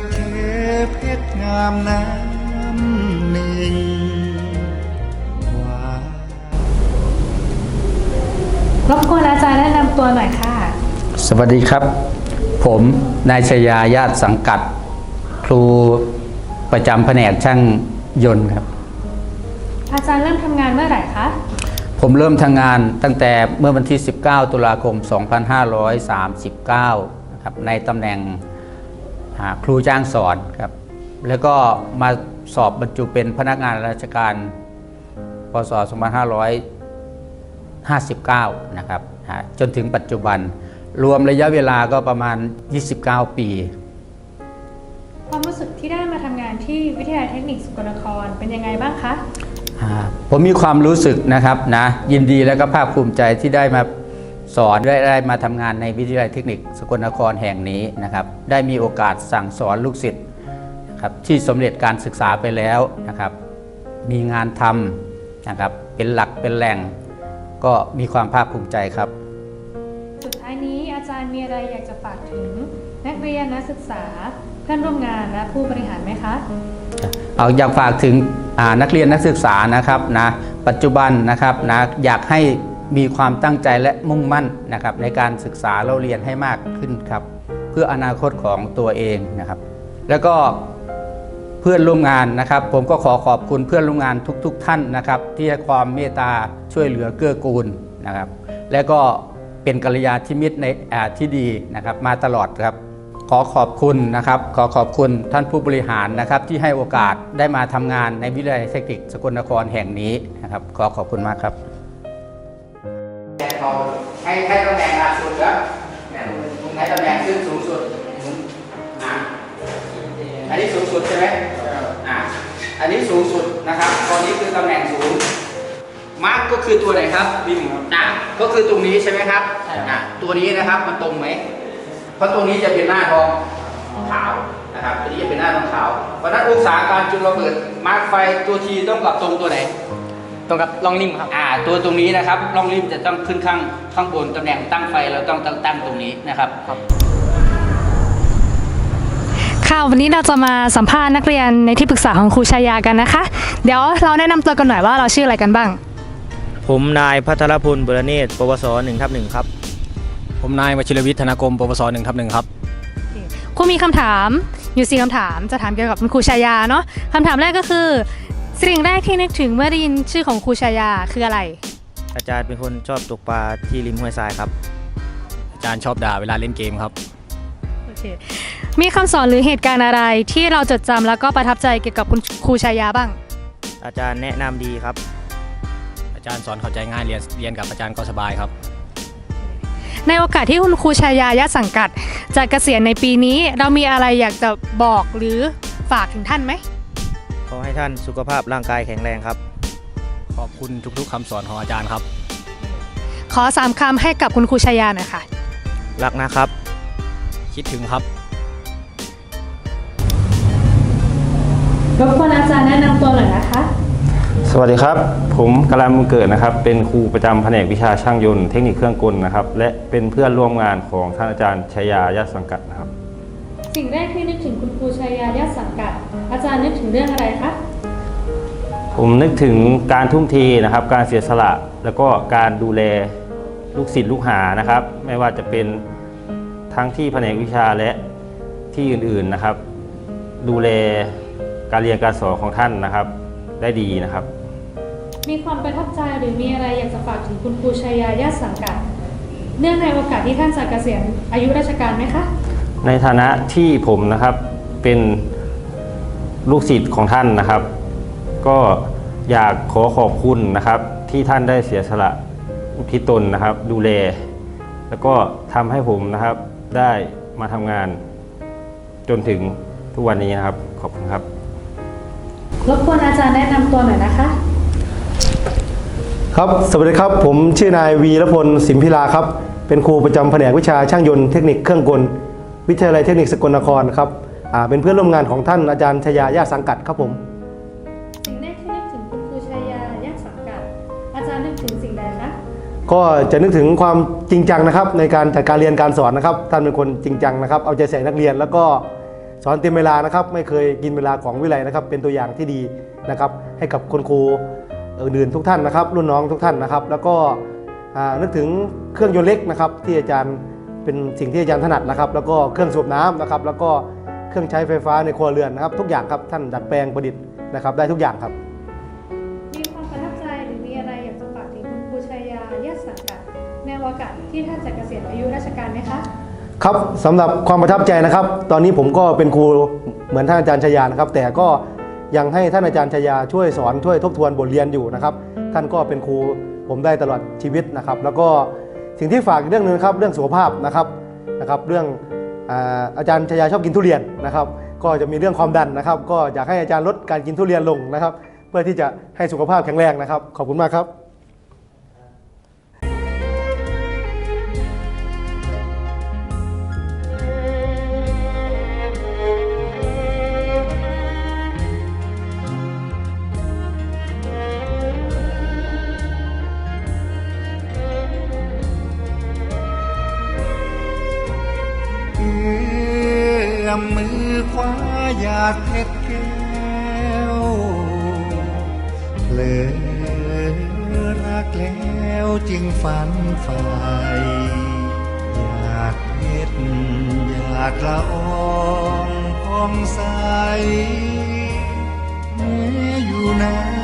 บเทเพชรงามน้ำหนึ่งว่ารบกวนอาจารย์แนะนำตัวหน่อยค่ะ สวัสดีครับ ผมนายชยาญาติสังกัด ครูประจำแผนกช่างยนต์ครับ อาจารย์เริ่มทำงานเมื่อไหร่คะ ผมเริ่มทำงานตั้งแต่เมื่อวันที่ 19 ตุลาคม 2539 นะครับในตำแหน่งอ่า ครูจ้างสอนครับ แล้วก็มาสอบบรรจุเป็นพนักงานราชการพศ 2559 นะครับอ่าจนถึงปัจจุบัน รวมระยะเวลาก็ประมาณ 29 ปี ความรู้สึกที่ได้มาทำงานที่วิทยาลัยเทคนิคสกลนครเป็นยังไงบ้างคะอ่าผมมีความรู้สึกนะครับนะยินดีและก็ภาคภูมิใจที่ได้มา สอนได้ได้มาทำงานในวิทยาลัยเทคนิค สกลนครแห่งนี้นะครับ ได้มีโอกาสสั่งสอนลูกศิษย์นะครับที่สำเร็จการศึกษาไปแล้วนะครับ มีงานทำนะครับเป็นหลักเป็นแหล่ง ก็มีความภาคภูมิใจครับ สุดท้ายนี้อาจารย์มีอะไรอยากจะฝากถึง นักเรียนนักศึกษาเพื่อนร่วมงานและผู้บริหารไหมคะเอาอยากฝากถึงอ่านักเรียนนักศึกษานะครับนะปัจจุบันนะครับนะอยากให้ มีความตั้งใจและมุ่งมั่นนะครับในการศึกษาเราเรียนให้มากขึ้นครับ เพื่ออนาคตของตัวเองนะครับ แล้วก็เพื่อนร่วมงานนะครับ ผมก็ขอขอบคุณเพื่อนร่วมงานทุก ๆท่านนะครับ ที่ให้ความเมตตาช่วยเหลือเกื้อกูลนะครับ และก็เป็นกัลยาณมิตรในอ่าที่ดีนะครับ มาตลอดครับ ขอขอบคุณนะครับ ขอขอบคุณท่านผู้บริหารนะครับ ที่ให้โอกาสได้มาทำงานในวิทยาลัยเทคนิคสกลนครแห่งนี้นะครับ ขอขอบคุณมากครับ ให้ให้ตำแหน่งหลักสุดแล้วคุณให้ตำแหน่งขึ้นสูงสุดอะอันนี้สูงสุดใช่ไหมอะอันนี้สูงสุดนะครับ ตอนนี้คือตำแหน่งสูงมาร์กก็คือตัวไหนครับบิมครับอะก็คือตรงนี้ใช่ไหมครับอะตัวนี้นะครับมันตรงไหมเพราะตรงนี้จะเป็นหน้าทองขาวนะครับตัวนี้จะเป็นหน้าทองขาวเพราะฉะนั้นองศาการจุดระเบิดมาร์กไฟตัวทีต้องกับตรงตัวไหน ตรงกับลองริมครับ อ่า ตัวตรงนี้นะครับร่องริมจะต้องขึ้นข้างข้างบนตำแหน่งตั้งไฟเราต้องตั้งตั้งตรงนี้นะครับค่ะวันนี้เราจะมาสัมภาษณ์นักเรียนในที่ปรึกษาของครูชายากันนะคะ เดี๋ยวเราแนะนำตัวกันหน่อยว่าเราชื่ออะไรกันบ้าง ผมนายพัทรพลบุรเนตรปวสหนึ่งทับหนึ่งครับ ผมนายวชิรวิทย์ธนากรมปวสหนึ่งทับหนึ่งครับ ครูมีคำถามอยู่สี่คำถามจะถามเกี่ยวกับคุณครูชายาเนาะคำถามแรกก็คือ สิ่งแรกที่นึกถึงเมื่อได้ยินชื่อของครูชายาคืออะไร อาจารย์เป็นคนชอบตกปลาที่ริมห้วยทรายครับ อาจารย์ชอบด่าเวลาเล่นเกมครับ โอเค มีคำสอนหรือเหตุการณ์อะไรที่เราจดจำแล้วก็ประทับใจเกี่ยวกับคุณครูชายาบ้าง อาจารย์แนะนำดีครับ อาจารย์สอนเข้าใจง่ายเรียนเรียนกับอาจารย์ก็สบายครับ ในโอกาสที่คุณครูชายายะสังกัดจะเกษียณในปีนี้ เรามีอะไรอยากจะบอกหรือฝากถึงท่านไหมขอให้ ท่านสุขภาพร่างกายแข็งแรงครับ ขอบคุณทุกๆคำสอนของอาจารย์ครับ ขอสามคำให้กับคุณครูชายาหน่อยค่ะ รักนะครับ คิดถึงครับรบกวนอาจารย์แนะนำตัวหน่อยนะคะ สวัสดีครับ ผมกาลามุงเกิดนะครับ เป็นครูประจำแผนกวิชาช่างยนต์เทคนิคเครื่องกลนะครับ และเป็นเพื่อนร่วมงานของท่านอาจารย์ชยายาสังกัดนะครับ สิ่งแรกที่นึกถึงคุณครูชายายะสังกัด อาจารย์นึกถึงเรื่องอะไรคะ ผมนึกถึงการทุ่มเทนะครับ การเสียสละแล้วก็การดูแลลูกศิษย์ลูกหานะครับ ไม่ว่าจะเป็นทั้งที่แผนกวิชาและที่อื่นๆนะครับ ดูแลการเรียนการสอนของท่านนะครับ ได้ดีนะครับ มีความประทับใจหรือมีอะไรอยากจะฝากถึงคุณครูชายายะสังกัด เนื่องในโอกาสที่ท่านจะเกษียณอายุราชการไหมคะ ในฐานะที่ผมนะครับเป็นลูกศิษย์ของท่านนะครับ ก็อยากขอขอบคุณนะครับ ที่ท่านได้เสียสละอุทิศตนนะครับ ดูแล แล้วก็ทำให้ผมนะครับได้มาทำงาน จนถึงทุกวันนี้นะครับ ขอบคุณครับ รบกวนอาจารย์แนะนำตัวหน่อยนะคะ ครับ สวัสดีครับ ผมชื่อนายวีรพลสิมพิลาครับ เป็นครูประจำแผนกวิชาช่างยนต์เทคนิคเครื่องกล วิทยาลัยเทคนิคสกลนครครับอ่าเป็นเพื่อนร่วมงานของท่านอาจารย์ชยายาสังกัดครับผม ก็จะนึกถึงความจริงจังนะครับ ในการจัดการเรียนการสอนนะครับ ท่านเป็นคนจริงจังนะครับ เอาใจใส่นักเรียนแล้วก็สอนเต็มเวลานะครับ ไม่เคยกินเวลาของวิไลนะครับ เป็นตัวอย่างที่ดีนะครับ ให้กับคนครูอื่นๆทุกท่านนะครับ รุ่นน้องทุกท่านนะครับ แล้วก็นึกถึงเครื่องยนต์เล็กนะครับ ที่อาจารย์เป็นสิ่งที่อาจารย์ถนัดนะครับ แล้วก็เครื่องสูบน้ำนะครับ แล้วก็เครื่องใช้ไฟฟ้าในครัวเรือนนะครับ ทุกอย่างครับท่านดัดแปลงประดิษฐ์นะครับ ได้ทุกอย่างครับ ที่ท่านจะเกษียณอายุราชการไหมคะ ครับสำหรับความประทับใจนะครับ ตอนนี้ผมก็เป็นครูเหมือนท่านอาจารย์ชยานะครับ แต่ก็ยังให้ท่านอาจารย์ชยาช่วยสอนช่วยทบทวนบทเรียนอยู่นะครับ ท่านก็เป็นครูผมได้ตลอดชีวิตนะครับ แล้วก็สิ่งที่ฝากเรื่องหนึงครับเรื่องสุขภาพนะครับนะครับเรื่องอาอาจารย์ชยาชอบกินทุเรียนนะครับ ก็จะมีเรื่องความดันนะครับ ก็อยากให้อาจารย์ลดการกินทุเรียนลงนะครับ เพื่อที่จะให้สุขภาพแข็งแรงนะครับ ขอบคุณมากครับ อื้อมมือคว้าหยาดเพชรแก้วเพลอรักแล้วจึงฝันฝ่หยาดเพชรหยาดละอองพองใสแม้อยู่ในา